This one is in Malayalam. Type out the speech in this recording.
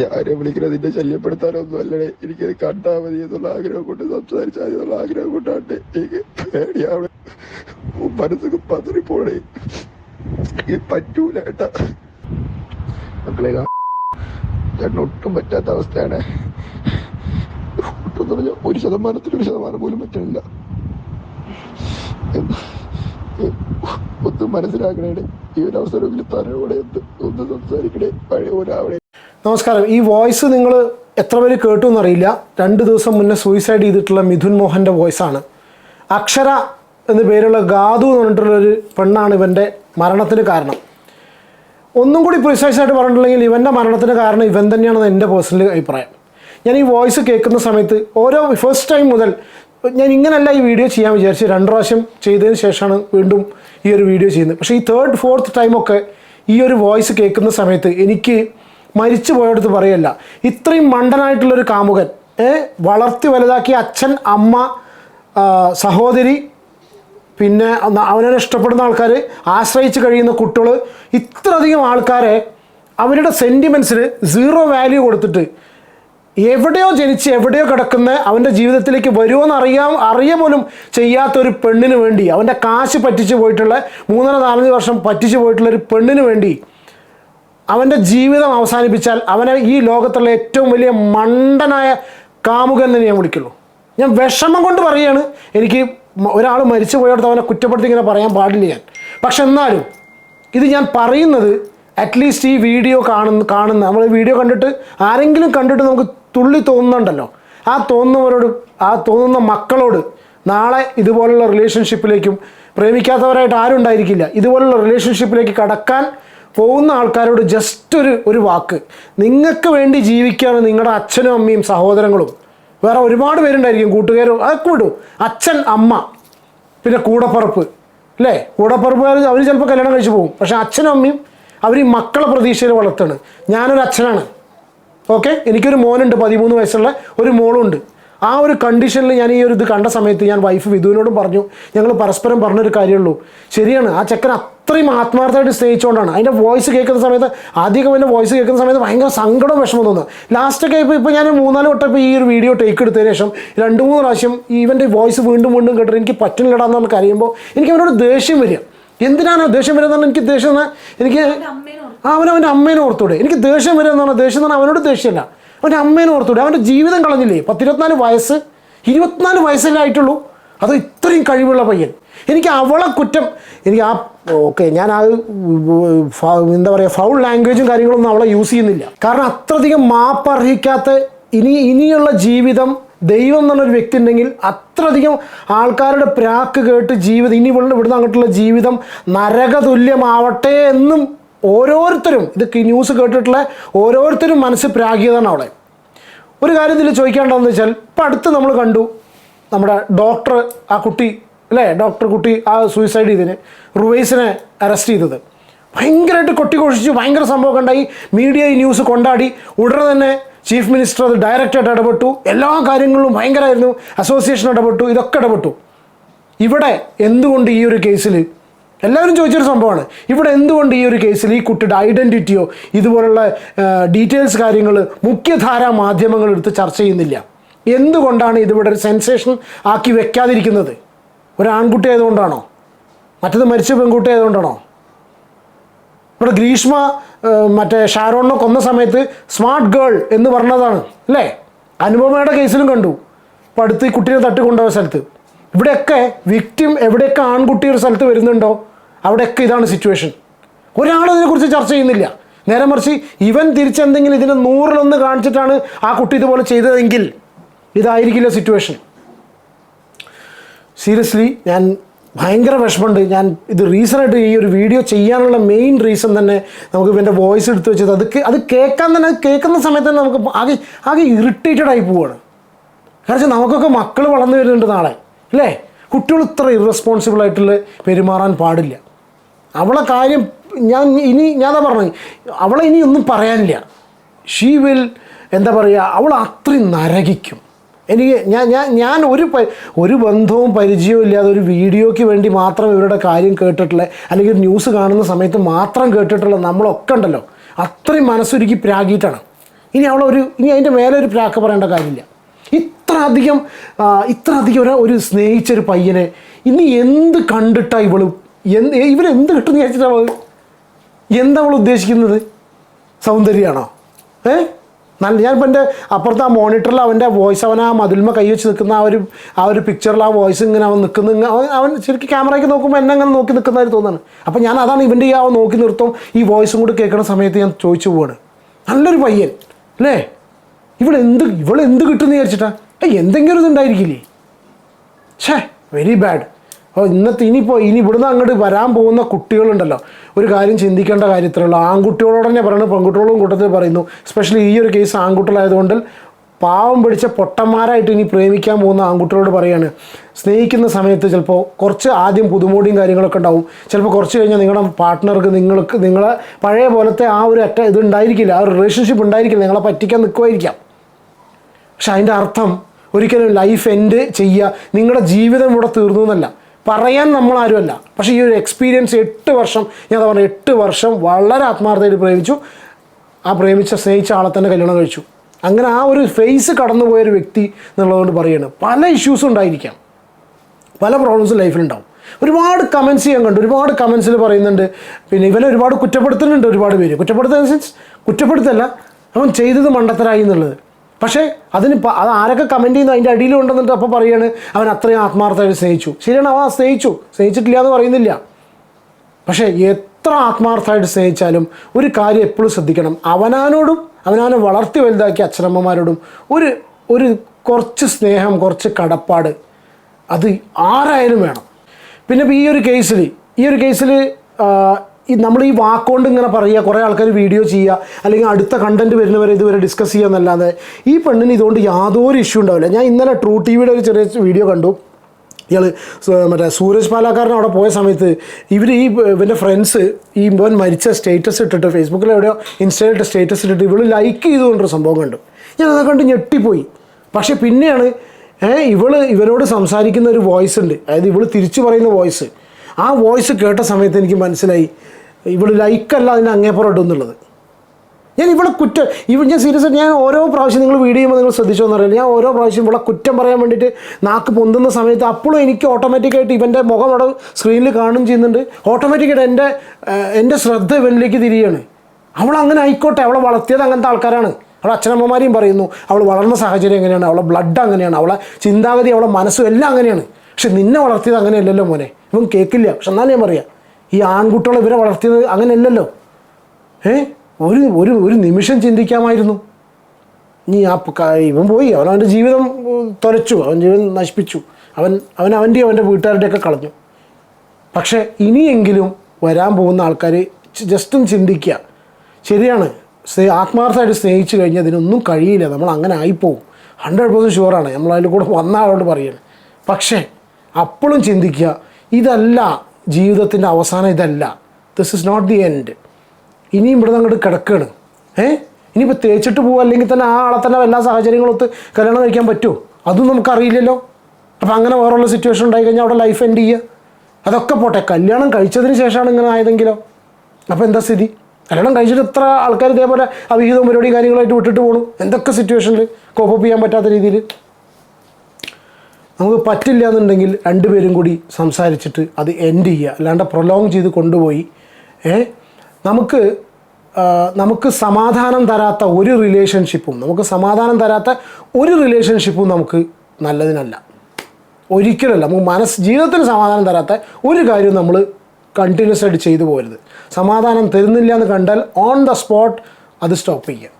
ഞാനെ വിളിക്കുന്നത് നിന്നെ ശല്യപ്പെടുത്താനൊന്നും അല്ലടേ എനിക്കത് കണ്ടാ മതി എന്നുള്ള ആഗ്രഹം കൊണ്ട് സംസാരിച്ചാൽ എന്നുള്ള ആഗ്രഹം കൊണ്ടാണ്. എനിക്ക് പേടിയാവണേ മനസ്സൊക്കെ പതറിപ്പോണേ. എനിക്ക് പറ്റൂല മക്കളെ കാ- ചേട്ടന് ഒട്ടും പറ്റാത്ത അവസ്ഥയാണ്. ഒട്ടും പറഞ്ഞ ഒരു ശതമാനത്തിൽ ഒരു ശതമാനം പോലും പറ്റണില്ല. ഒന്നും മനസ്സിലാക്കണേ ഈ ഒരു അവസരം തരണോടെ ഒന്ന് സംസാരിക്കണേ. പഴയ ഒരാവണേ നമസ്കാരം. ഈ വോയിസ് നിങ്ങൾ എത്ര പേര് കേട്ടു എന്നറിയില്ല രണ്ട് ദിവസം മുന്നേ സൂയിസൈഡ് ചെയ്തിട്ടുള്ള മിഥുൻ മോഹന്റെ വോയിസാണ് അക്ഷര എന്ന പേരുള്ള ഗാദു എന്ന് പറഞ്ഞിട്ടുള്ളൊരു പെണ്ണാണ് ഇവന്റെ മരണത്തിന് കാരണം. ഒന്നും കൂടി പ്രിസൈസ് ആയിട്ട് പറഞ്ഞിട്ടുണ്ടെങ്കിൽ ഇവന്റെ മരണത്തിന് കാരണം ഇവൻ തന്നെയാണെന്ന് എന്റെ പേഴ്സണൽ അഭിപ്രായം. ഞാൻ ഈ വോയിസ് കേൾക്കുന്ന സമയത്ത് ഓരോ ഫസ്റ്റ് ടൈം മുതൽ ഞാൻ ഇങ്ങനെയല്ല ഈ വീഡിയോ ചെയ്യാൻ വിചാരിച്ച് രണ്ട് പ്രാവശ്യം ചെയ്തതിന് ശേഷമാണ് വീണ്ടും ഈ ഒരു വീഡിയോ ചെയ്യുന്നത്. പക്ഷേ ഈ തേർഡ് ഫോർത്ത് ടൈമൊക്കെ ഈ ഒരു വോയിസ് കേൾക്കുന്ന സമയത്ത് എനിക്ക് മരിച്ചു പോയടുത്ത് പറയല്ല. ഇത്രയും മണ്ടനായിട്ടുള്ളൊരു കാമുകൻ വളർത്തി വലുതാക്കിയ അച്ഛൻ അമ്മ സഹോദരി പിന്നെ അവനെ ഇഷ്ടപ്പെടുന്ന ആൾക്കാർ ആശ്രയിച്ച് കഴിയുന്ന കുട്ടികൾ ഇത്രയധികം ആൾക്കാരെ അവരുടെ സെന്റിമെൻസിന് സീറോ വാല്യൂ കൊടുത്തിട്ട് എവിടെയോ ജനിച്ച് എവിടെയോ കിടക്കുന്ന അവന്റെ ജീവിതത്തിലേക്ക് വരുമോയെന്ന് അറിയാം അറിയ പോലും ചെയ്യാത്തൊരു പെണ്ണിന് വേണ്ടി അവന്റെ കാശ് പറ്റിച്ച് പോയിട്ടുള്ള മൂന്നര നാലഞ്ച് വർഷം പറ്റിച്ച് പോയിട്ടുള്ള ഒരു പെണ്ണിന് വേണ്ടി അവന്റെ ജീവിതം അവസാനിപ്പിച്ചാൽ അവനെ ഈ ലോകത്തുള്ള ഏറ്റവും വലിയ മണ്ടനായ കാമുകൻ എന്ന് ഞാൻ വിളിക്കുള്ളൂ ഞാൻ വിഷമം കൊണ്ട് പറയുകയാണ് എനിക്ക് ഒരാൾ മരിച്ചു പോയടത്ത് അവനെ കുറ്റപ്പെടുത്തി ഇങ്ങനെ പറയാൻ പാടില്ല ഞാൻ. പക്ഷെ എന്നാലും ഇത് ഞാൻ പറയുന്നത് അറ്റ്ലീസ്റ്റ് ഈ വീഡിയോ കാണുന്ന കാണുന്ന നമ്മൾ വീഡിയോ കണ്ടിട്ട് ആരെങ്കിലും കണ്ടിട്ട് നമുക്ക് തുള്ളി തോന്നുന്നുണ്ടല്ലോ. ആ തോന്നുന്നവരോട് ആ തോന്നുന്ന മക്കളോട് നാളെ ഇതുപോലുള്ള റിലേഷൻഷിപ്പിലേക്കും പ്രേമിക്കാത്തവരായിട്ട് ആരും ഉണ്ടായിരിക്കില്ല ഇതുപോലുള്ള റിലേഷൻഷിപ്പിലേക്ക് കടക്കാൻ പോകുന്ന ആൾക്കാരോട് ജസ്റ്റ് ഒരു ഒരു വാക്ക്. നിങ്ങൾക്ക് വേണ്ടി ജീവിക്കുകയാണ് നിങ്ങളുടെ അച്ഛനും അമ്മയും സഹോദരങ്ങളും. വേറെ ഒരുപാട് പേരുണ്ടായിരിക്കും കൂട്ടുകാരും അതൊക്കെ വിടും. അച്ഛൻ അമ്മ പിന്നെ കൂടപ്പറപ്പ് അല്ലേ? കൂടപ്പറപ്പുകാർ അവർ ചിലപ്പോൾ കല്യാണം കഴിച്ചു പോകും. പക്ഷേ അച്ഛനും അമ്മയും അവർ ഈ മക്കളെ പ്രതീക്ഷയിൽ വളർത്താണ് ഞാനൊരു അച്ഛനാണ്. ഓക്കെ എനിക്കൊരു മോനുണ്ട് പതിമൂന്ന് വയസ്സുള്ള ഒരു മോളുണ്ട്. ആ ഒരു കണ്ടീഷനിൽ ഞാൻ ഈ ഒരു ഇത് കണ്ട സമയത്ത് ഞാൻ വൈഫ് വിധുവിനോടും പറഞ്ഞു ഞങ്ങൾ പരസ്പരം പറഞ്ഞൊരു കാര്യമുള്ളൂ. ശരിയാണ് ആ ചെക്കൻ അത്രയും ആത്മാർത്ഥമായിട്ട് സ്നേഹിച്ചുകൊണ്ടാണ് അതിന്റെ വോയിസ് കേൾക്കുന്ന സമയത്ത് ആദ്യമൊക്കെ എന്റെ വോയിസ് കേൾക്കുന്ന സമയത്ത് ഭയങ്കര സങ്കടം വിഷമം തോന്നുന്നു. ലാസ്റ്റൊക്കെ ഇപ്പോൾ ഇപ്പോൾ ഞാൻ മൂന്നാൽ വട്ടം ഇപ്പോൾ ഈ ഒരു വീഡിയോ ടേക്ക് എടുത്തതിന് ശേഷം രണ്ട് മൂന്ന് പ്രാവശ്യം ഇവന്റെ വോയിസ് വീണ്ടും വീണ്ടും കേട്ടിട്ട് എനിക്ക് പറ്റുന്നില്ലടാന്ന് നമുക്ക് അറിയുമ്പോൾ എനിക്ക് അവനോട് ദേഷ്യം വരിക. എന്തിനാണ് ദേഷ്യം വരുന്നത് എനിക്ക് ദേഷ്യം എന്നാൽ എനിക്ക് അവന്റെ അമ്മേനെ ഓർത്തൂടെ. എനിക്ക് ദേഷ്യം പറഞ്ഞാൽ ദേഷ്യം എന്ന് പറഞ്ഞാൽ അവനോട് ദേഷ്യമല്ല. അവന്റെ അമ്മേനെ ഓർത്തൂടെ അവന്റെ ജീവിതം കളഞ്ഞില്ലേ? പത്തിരുപത്തിനാല് വയസ്സ്. ഇരുപത്തിനാല് വയസ്സല്ലേ ആയിട്ടുള്ളൂ. അത് ഇത്രയും കഴിവുള്ള പയ്യൻ. എനിക്ക് അവളെ കുറ്റം എനിക്ക് ആ ഓക്കെ ഞാൻ ആ എന്താ പറയുക ഫൗൾ ലാംഗ്വേജും കാര്യങ്ങളൊന്നും അവളെ യൂസ് ചെയ്യുന്നില്ല. കാരണം അത്രയധികം മാപ്പർഹിക്കാത്ത ഇനി ഇനിയുള്ള ജീവിതം ദൈവം എന്നുള്ളൊരു വ്യക്തി ഉണ്ടെങ്കിൽ അത്രയധികം ആൾക്കാരുടെ പ്രാക്ക് കേട്ട് ജീവിതം ഇനി ഇവിടെ ഇവിടുന്ന് അങ്ങോട്ടുള്ള ജീവിതം നരകതുല്യമാവട്ടെ എന്നും ഓരോരുത്തരും ഇത് ന്യൂസ് കേട്ടിട്ടുള്ള ഓരോരുത്തരും മനസ്സ് പ്രാഗിയതാണ് അവളെ ഒരു കാര്യം ഇതിൽ ചോദിക്കേണ്ടതെന്ന് വെച്ചാൽ ഇപ്പം അടുത്ത് നമ്മൾ കണ്ടു നമ്മുടെ ഡോക്ടർ ആ കുട്ടി അല്ലേ? ഡോക്ടർ കുട്ടി ആ സൂയിസൈഡ് ചെയ്തതിന് റുവൈസിനെ അറസ്റ്റ് ചെയ്തത്. ഭയങ്കരമായിട്ട് കൊട്ടിഘോഷിച്ച് ഭയങ്കര സംഭവം ഉണ്ടായി. മീഡിയ ഈ ന്യൂസ് കൊണ്ടാടി. ഉടനെ തന്നെ ചീഫ് മിനിസ്റ്റർ അത് ഡയറക്റ്റായിട്ട് ഇടപെട്ടു. എല്ലാ കാര്യങ്ങളിലും ഭയങ്കരമായിരുന്നു. അസോസിയേഷൻ ഇടപെട്ടു. ഇതൊക്കെ ഇടപെട്ടു. ഇവിടെ എന്തുകൊണ്ട് ഈ ഒരു കേസിൽ എല്ലാവരും ചോദിച്ചൊരു സംഭവമാണ്. ഇവിടെ എന്തുകൊണ്ട് ഈ ഒരു കേസിൽ ഈ കുട്ടിയുടെ ഐഡന്റിറ്റിയോ ഇതുപോലുള്ള ഡീറ്റെയിൽസ് കാര്യങ്ങൾ മുഖ്യധാരാ മാധ്യമങ്ങൾ എടുത്ത് ചർച്ച ചെയ്യുന്നില്ല? എന്തുകൊണ്ടാണ് ഇതിവിടെ ഒരു സെൻസേഷൻ ആക്കി വെക്കാതിരിക്കുന്നത്? ഒരു ആൺകുട്ടി ആയതുകൊണ്ടാണോ? മറ്റത് മരിച്ച പെൺകുട്ടി ആയതുകൊണ്ടാണോ? ഇവിടെ ഗ്രീഷ്മ മറ്റേ ഷാരോണിനെ കൊന്ന സമയത്ത് സ്മാർട്ട് ഗേൾ എന്ന് പറഞ്ഞതാണ് അല്ലേ? അനുപമയുടെ കേസിലും കണ്ടു. ഇപ്പം അടുത്ത് ഈ കുട്ടീനെ തട്ടിക്കൊണ്ടുപോയ സ്ഥലത്ത്. ഇവിടെയൊക്കെ വിക്ടിം എവിടെയൊക്കെ ആൺകുട്ടി ഒരു സ്ഥലത്ത് വരുന്നുണ്ടോ? അവിടെയൊക്കെ ഇതാണ് സിറ്റുവേഷൻ ഒരാളും ഇതിനെക്കുറിച്ച് ചർച്ച ചെയ്യുന്നില്ല. നേരെ മറിച്ച് ഇവൻ തിരിച്ചെന്തെങ്കിലും ഇതിന് നൂറിലൊന്ന് കാണിച്ചിട്ടാണ് ആ കുട്ടി ഇതുപോലെ ചെയ്തതെങ്കിൽ ഇതായിരിക്കില്ല സിറ്റുവേഷൻ സീരിയസ്ലി ഞാൻ ഭയങ്കര വിഷമമുണ്ട്. ഞാൻ ഇത് റീസണായിട്ട് ഈ ഒരു വീഡിയോ ചെയ്യാനുള്ള മെയിൻ റീസൺ തന്നെ നമുക്ക് ഇവന്റെ വോയിസ് എടുത്ത് വെച്ചത്. അത് അത് കേൾക്കാൻ തന്നെ കേൾക്കുന്ന സമയത്ത് തന്നെ നമുക്ക് ആകെ ആകെ ഇറിറ്റേറ്റഡ് ആയി പോവുകയാണ് കാരണം നമുക്കൊക്കെ മക്കൾ വളർന്നു വരുന്നുണ്ട് നാളെ. അല്ലേ? കുട്ടികൾ ഇത്ര ഇറസ്പോൺസിബിൾ ആയിട്ടുള്ള പെരുമാറാൻ പാടില്ല. അവളെ കാര്യം ഞാൻ ഇനി ഞാൻ പറഞ്ഞു അവളെ ഇനി ഒന്നും പറയാനില്ല. ഷീ വിൽ എന്താ പറയുക അവൾ അത്രയും നരകിക്കും. എനിക്ക് ഞാൻ ഞാൻ ഞാൻ ഒരു ഒരു ബന്ധവും പരിചയവും ഇല്ലാതെ ഒരു വീഡിയോയ്ക്ക് വേണ്ടി മാത്രം ഇവരുടെ കാര്യം കേട്ടിട്ടുള്ള അല്ലെങ്കിൽ ന്യൂസ് കാണുന്ന സമയത്ത് മാത്രം കേട്ടിട്ടുള്ള നമ്മളൊക്കെ ഉണ്ടല്ലോ. അത്രയും മനസ്സൊരുക്കി പ്രാഗിയിട്ടാണ് ഇനി അവളൊരു ഇനി അതിന്റെ മേലെ ഒരു പ്രാക്ക് പറയേണ്ട കാര്യമില്ല. ഇത്ര അധികം ഇത്ര അധികം ഒരു ഒരു സ്നേഹിച്ചൊരു പയ്യനെ ഇനി എന്ത് കണ്ടിട്ടാ ഇവൾ? എന്ത് ഇവരെന്ത് കിട്ടുന്ന വിചാരിച്ചിട്ടാ എന്താ അവൾ ഉദ്ദേശിക്കുന്നത്? സൗന്ദര്യമാണോ? ഏ? നല്ല ഞാനിപ്പോൾ എന്റെ അപ്പുറത്ത് ആ മോണിറ്ററിൽ അവന്റെ വോയിസ് അവൻ ആ മതിൽമ കൈ വെച്ച് നിൽക്കുന്ന ആ ഒരു ആ ഒരു പിക്ചറിൽ ആ വോയിസ് ഇങ്ങനെ അവൻ നിൽക്കുന്ന അവൻ ശരിക്കും ക്യാമറയ്ക്ക് നോക്കുമ്പോൾ എന്നെ അങ്ങനെ നോക്കി നിൽക്കുന്നതായിട്ട് തോന്നുന്നു അപ്പോൾ ഞാൻ അതാണ് ഇവന്റെ ഈ ആ നോക്കി നിർത്തും ഈ വോയിസും കൂടി കേൾക്കുന്ന സമയത്ത് ഞാൻ ചോദിച്ചു പോവാണ്. നല്ലൊരു പയ്യൻ അല്ലേ? ഇവളെന്ത് ഇവളെന്ത് കിട്ടുമെന്ന് വിചാരിച്ചിട്ടാ? ഏയ് എന്തെങ്കിലും ഇതുണ്ടായിരിക്കില്ലേ? ഛേ വെരി ബാഡ് അപ്പോൾ ഇന്നത്തെ ഇനിയിപ്പോൾ ഇനി ഇവിടുന്ന് അങ്ങോട്ട് വരാൻ പോകുന്ന കുട്ടികളുണ്ടല്ലോ. ഒരു കാര്യം ചിന്തിക്കേണ്ട കാര്യത്തിലുള്ള ആൺകുട്ടികളോട് തന്നെ പറയുന്നത് പെൺകുട്ടികളും കൂട്ടത്തിൽ പറയുന്നു. സ്പെഷ്യലി ഈ ഒരു കേസ് ആൺകുട്ടികളായതുകൊണ്ട് പാവം പിടിച്ച പൊട്ടന്മാരായിട്ട് ഇനി പ്രേമിക്കാൻ പോകുന്ന ആൺകുട്ടികളോട് പറയാണ്. സ്നേഹിക്കുന്ന സമയത്ത് ചിലപ്പോൾ കുറച്ച് ആദ്യം പുതുമോടിയും കാര്യങ്ങളൊക്കെ ഉണ്ടാവും. ചിലപ്പോൾ കുറച്ച് കഴിഞ്ഞാൽ നിങ്ങളുടെ പാർട്ട്ണർക്ക് നിങ്ങൾക്ക് നിങ്ങളെ പഴയ പോലത്തെ ആ ഒരു അറ്റ ഇത് ഉണ്ടായിരിക്കില്ല. ആ ഒരു റിലേഷൻഷിപ്പ് ഉണ്ടായിരിക്കില്ല. നിങ്ങളെ പറ്റിക്കാൻ നിൽക്കുമായിരിക്കാം പക്ഷെ അതിന്റെ അർത്ഥം ഒരിക്കലും ലൈഫ് എൻഡ് ചെയ്യുക നിങ്ങളുടെ ജീവിതം ഇവിടെ തീർന്നു എന്നല്ല. പറയാൻ നമ്മൾ ആരുമല്ല പക്ഷേ ഈ ഒരു എക്സ്പീരിയൻസ് എട്ട് വർഷം ഞാൻ പറഞ്ഞ എട്ട് വർഷം വളരെ ആത്മാർത്ഥമായിട്ട് പ്രേമിച്ചു. ആ പ്രേമിച്ച സ്നേഹിച്ച ആളെ തന്നെ കല്യാണം കഴിച്ചു. അങ്ങനെ ആ ഒരു ഫേസ് കടന്നുപോയൊരു വ്യക്തി എന്നുള്ളതുകൊണ്ട് പറയുകയാണ് പല ഇഷ്യൂസും ഉണ്ടായിരിക്കാം. പല പ്രോബ്ലംസും ലൈഫിലുണ്ടാവും ഒരുപാട് കമൻസ് ചെയ്യാൻ കണ്ടു. ഒരുപാട് കമൻസിൽ പറയുന്നുണ്ട്. പിന്നെ ഇവനെ ഒരുപാട് കുറ്റപ്പെടുത്തുന്നുണ്ട് ഒരുപാട് പേര്. കുറ്റപ്പെടുത്തുന്ന സെൻസ് കുറ്റപ്പെടുത്തല്ല. അവൻ ചെയ്തത് മണ്ടത്തരായി എന്നുള്ളത്. പക്ഷേ അതിന് അത് ആരൊക്കെ കമന്റ് ചെയ്യുന്നു? അതിന്റെ അടിയിൽ ഉണ്ടെന്നിട്ട് അപ്പോൾ പറയാണ് അവൻ അത്രയും ആത്മാർത്ഥമായിട്ട് സ്നേഹിച്ചു. ശരിയാണ് അവൻ സ്നേഹിച്ചു. സ്നേഹിച്ചിട്ടില്ല എന്ന് പറയുന്നില്ല. പക്ഷേ എത്ര ആത്മാർത്ഥമായിട്ട് സ്നേഹിച്ചാലും ഒരു കാര്യം എപ്പോഴും ശ്രദ്ധിക്കണം. അവനാനോടും അവനാനെ വളർത്തി വലുതാക്കിയ അച്ഛനമ്മമാരോടും ഒരു ഒരു കുറച്ച് സ്നേഹം കുറച്ച് കടപ്പാട് അത് ആരായാലും വേണം. പിന്നെ ഈ ഒരു കേസിൽ ഈ ഒരു കേസിൽ നമ്മൾ ഈ വാക്കുകൊണ്ട് ഇങ്ങനെ പറയുക കുറേ ആൾക്കാർ വീഡിയോ ചെയ്യുക അല്ലെങ്കിൽ അടുത്ത കണ്ടന്റ് വരുന്നവരെ ഇതുവരെ ഡിസ്കസ് ചെയ്യുക എന്നല്ലാതെ ഈ പെണ്ണിന് ഇതുകൊണ്ട് യാതൊരു ഇഷ്യൂ ഉണ്ടാവില്ല. ഞാൻ ഇന്നലെ ട്രൂ ടി വിയുടെ ഒരു ചെറിയ വീഡിയോ കണ്ടു. ഇയാൾ മറ്റേ സൂരജ് പാലാക്കാരൻ അവിടെ പോയ സമയത്ത് ഇവർ ഈ ഇവന്റെ ഫ്രണ്ട്സ് ഈ ഇവൻ മരിച്ച സ്റ്റേറ്റസ് ഇട്ടിട്ട് ഫേസ്ബുക്കിൽ എവിടെയോ ഇൻസ്റ്റയിലിട്ട് സ്റ്റേറ്റസ് ഇട്ടിട്ട് ഇവൾ ലൈക്ക് ചെയ്തുകൊണ്ടൊരു സംഭവം കണ്ടു. ഞാൻ അതൊക്കെ കണ്ട് ഞെട്ടിപ്പോയി. പക്ഷെ പിന്നെയാണ് ഇവൾ ഇവനോട് സംസാരിക്കുന്ന ഒരു വോയിസ് ഉണ്ട്. അതായത് ഇവൾ തിരിച്ചു പറയുന്ന വോയിസ് ആ വോയിസ് കേട്ട സമയത്ത് എനിക്ക് മനസ്സിലായി ഇവൾ ലൈക്കല്ല അതിന് അങ്ങേപ്പുറം ഇടുന്നുള്ളത് ഞാൻ ഇവിടെ കുറ്റം ഇവ ഞാൻ സീരിയസ് ഞാൻ ഓരോ പ്രാവശ്യം നിങ്ങൾ വീഡിയോ ചെയ്യുമ്പോൾ നിങ്ങൾ ശ്രദ്ധിച്ചോ എന്നറിയില്ല ഞാൻ ഓരോ പ്രാവശ്യം ഇവിടെ കുറ്റം പറയാൻ വേണ്ടിയിട്ട് നാക്ക് പൊന്തുന്ന സമയത്ത് അപ്പോഴും എനിക്ക് ഓട്ടോമാറ്റിക്കായിട്ട് ഇവന്റെ മുഖം അവിടെ സ്ക്രീനിൽ കാണും ചെയ്യുന്നുണ്ട്. ഓട്ടോമാറ്റിക്കായിട്ട് എന്റെ എന്റെ ശ്രദ്ധ ഇവനിലേക്ക് തിരിയാണ്. അവൾ അങ്ങനെ ആയിക്കോട്ടെ അവളെ വളർത്തിയത് അങ്ങനത്തെ ആൾക്കാരാണ്. അവളെ അച്ഛനമ്മമാരെയും പറയുന്നു അവൾ വളർന്ന സാഹചര്യം എങ്ങനെയാണ്? അവളെ ബ്ലഡ് അങ്ങനെയാണ്. അവളെ ചിന്താഗതി അവളെ മനസ്സും എല്ലാം അങ്ങനെയാണ്. പക്ഷെ നിന്നെ വളർത്തിയത് അങ്ങനെയല്ലല്ലോ മോനെ. ഇവൻ കേൾക്കില്ല പക്ഷെ എന്നാലും ഞാൻ പറയാം. ഈ ആൺകുട്ടികളെ ഇവരെ വളർത്തിയത് അങ്ങനെയല്ലല്ലോ. ഏ? ഒരു ഒരു ഒരു നിമിഷം ചിന്തിക്കാമായിരുന്നു. നീ ആ ഇവൻ പോയി. അവൻ അവന്റെ ജീവിതം തുരച്ചു അവൻ ജീവിതം നശിപ്പിച്ചു. അവൻ അവൻ അവന്റെ അവന്റെ വീട്ടുകാരുടെയൊക്കെ കളഞ്ഞു. പക്ഷേ ഇനിയെങ്കിലും വരാൻ പോകുന്ന ആൾക്കാർ ജസ്റ്റും ചിന്തിക്കുക. ശരിയാണ്. സ്നേ ആത്മാർത്ഥമായിട്ട് സ്നേഹിച്ചു കഴിഞ്ഞാൽ അതിനൊന്നും കഴിയില്ല. നമ്മൾ അങ്ങനെ ആയിപ്പോവും. Hundred percent ഷുവറാണ്. നമ്മൾ അതിൽ കൂടെ വന്ന ആളോട് പറയുന്നത് പക്ഷേ അപ്പോഴും ചിന്തിക്കുക. ഇതല്ല. ജീവിതത്തിന്റെ അവസാനം ഇതല്ല. This is not the end ഇനിയും ഇവിടെ അങ്ങോട്ട് കിടക്കുകയാണ് ഏ? ഇനിയിപ്പോൾ തേച്ചിട്ട് പോകുക അല്ലെങ്കിൽ തന്നെ ആ ആളെ തന്നെ എല്ലാ സാഹചര്യങ്ങളൊത്ത് കല്യാണം കഴിക്കാൻ പറ്റുമോ? അതും നമുക്കറിയില്ലല്ലോ. അപ്പം അങ്ങനെ വേറെയുള്ള സിറ്റുവേഷൻ ഉണ്ടായി കഴിഞ്ഞാൽ അവിടെ ലൈഫ് എൻഡ് ചെയ്യുക. അതൊക്കെ പോട്ടെ. കല്യാണം കഴിച്ചതിന് ശേഷമാണ് ഇങ്ങനെ ആയതെങ്കിലോ? അപ്പോൾ എന്താ സ്ഥിതി? കല്യാണം കഴിച്ചിട്ട് എത്ര ആൾക്കാർ ഇതേപോലെ അവിഹിതവും പരിപാടിയും കാര്യങ്ങളായിട്ട് വിട്ടിട്ട് പോകണം എന്തൊക്കെ സിറ്റുവേഷനിൽ കോപ്പ് ചെയ്യാൻ പറ്റാത്ത രീതിയിൽ? നമുക്ക് പറ്റില്ല എന്നുണ്ടെങ്കിൽ രണ്ടുപേരും കൂടി സംസാരിച്ചിട്ട് അത് എൻഡ് ചെയ്യുക. അല്ലാണ്ട് പ്രൊലോങ് ചെയ്ത് കൊണ്ടുപോയി ഏ? നമുക്ക് നമുക്ക് സമാധാനം തരാത്ത ഒരു റിലേഷൻഷിപ്പും നമുക്ക് സമാധാനം തരാത്ത ഒരു റിലേഷൻഷിപ്പും നമുക്ക് നല്ലതിനല്ല. ഒരിക്കലല്ല നമുക്ക് മനസ്സ് ജീവിതത്തിന് സമാധാനം തരാത്ത ഒരു കാര്യവും നമ്മൾ കണ്ടിന്യൂസ് ആയിട്ട് ചെയ്തു പോരുത് സമാധാനം തരുന്നില്ല എന്ന് കണ്ടാൽ ഓൺ ദ സ്പോട്ട് അത് സ്റ്റോപ്പ് ചെയ്യുക.